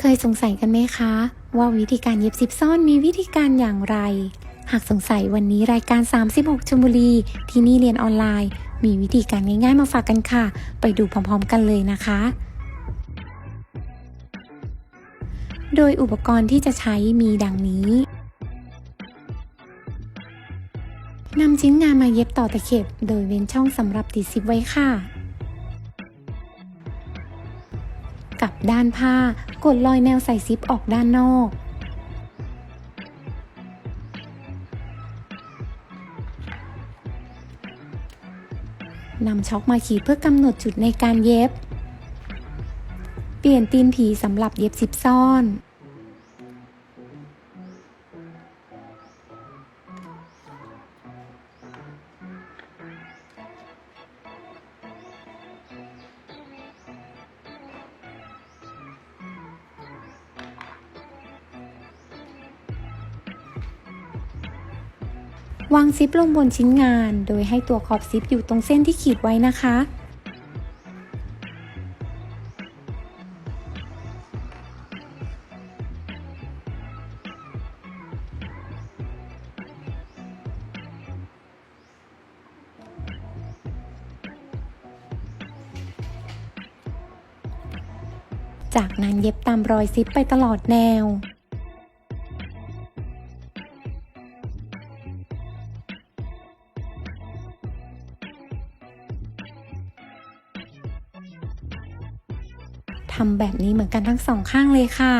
เคยสงสัยกันไหมคะ ว่าวิธีการเย็บซิปซ่อนมีวิธีการอย่างไร หากสงสัยวันนี้รายการ 36ชลบุรี ที่นี่เรียนออนไลน์ มีวิธีการง่ายๆมาฝากกันค่ะ ไปดูพร้อมๆกันเลยนะคะ โดยอุปกรณ์ที่จะใช้มีดังนี้นำชิ้นงานมาเย็บต่อตะเข็บ โดยเว้นช่องสำหรับติดซิปไว้ค่ะ กับด้านผ้ากดรอยแนวใส่ซิปออกด้านนอก นำช็อกมาขีดเพื่อกำหนดจุดในการเย็บ เปลี่ยนตีนผีสำหรับเย็บซิปซ่อน วางซิปลงบนชิ้นงาน โดยให้ตัวขอบซิปอยู่ตรงเส้นที่ขีดไว้นะคะ จากนั้นเย็บตามรอยซิปไปตลอดแนว ทำแบบนี้เหมือนกันทั้งสองข้างเลยค่ะ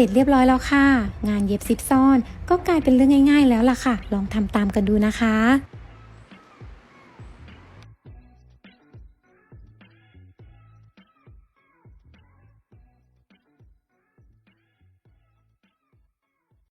ร็จเรียบร้อยแล้วค่ะ งานเย็บซิปซ่อน ก็กลายเป็นเรื่องง่าย ๆ แล้วล่ะค่ะ ลองทำตามกันดูนะคะ